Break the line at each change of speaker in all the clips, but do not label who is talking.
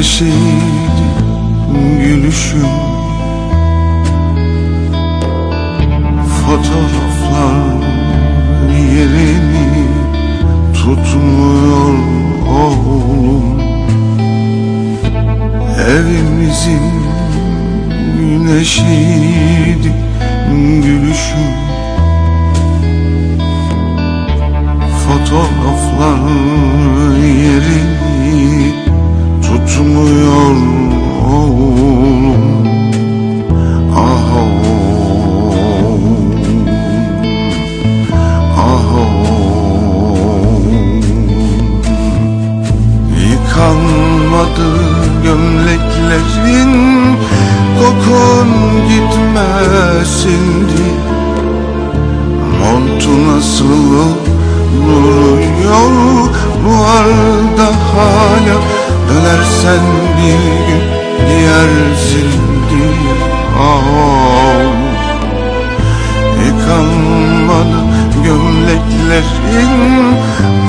neşeydi gülüşün Fotoğraflar yerini tutmuyor oğlum. Evimizin güneşiydi gülüşün Fotoğraflar yerini tutmuyor oğlum. Ah oğlum. Ah oğlum. Yıkanmadı gömleklerin Kokun gitmesin diye. Montu nasıl duruyor Duvarda hala bir gün giyersin diye Ah Yıkanmadı gömleklerin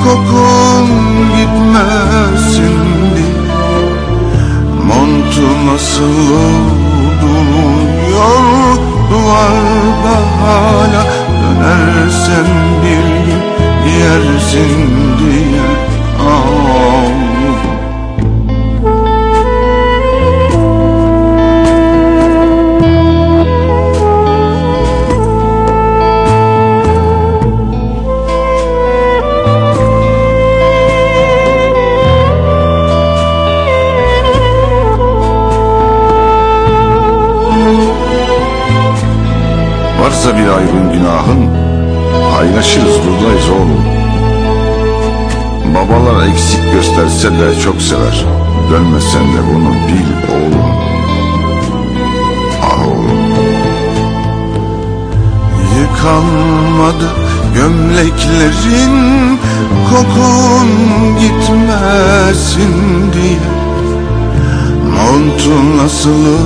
Kokun gitmesin Montu nasıl duruyor Duvarda hala Dönersen bir gün giyersin diye Varsa bir ayrın günahın Paylaşırız buradayız oğlum. Babalar eksik gösterse de çok sever. Dönmesen de bunu bil oğlum. Ah oğlum. Yıkanmadı gömleklerin Kokun gitmesin diye. Montun nasıl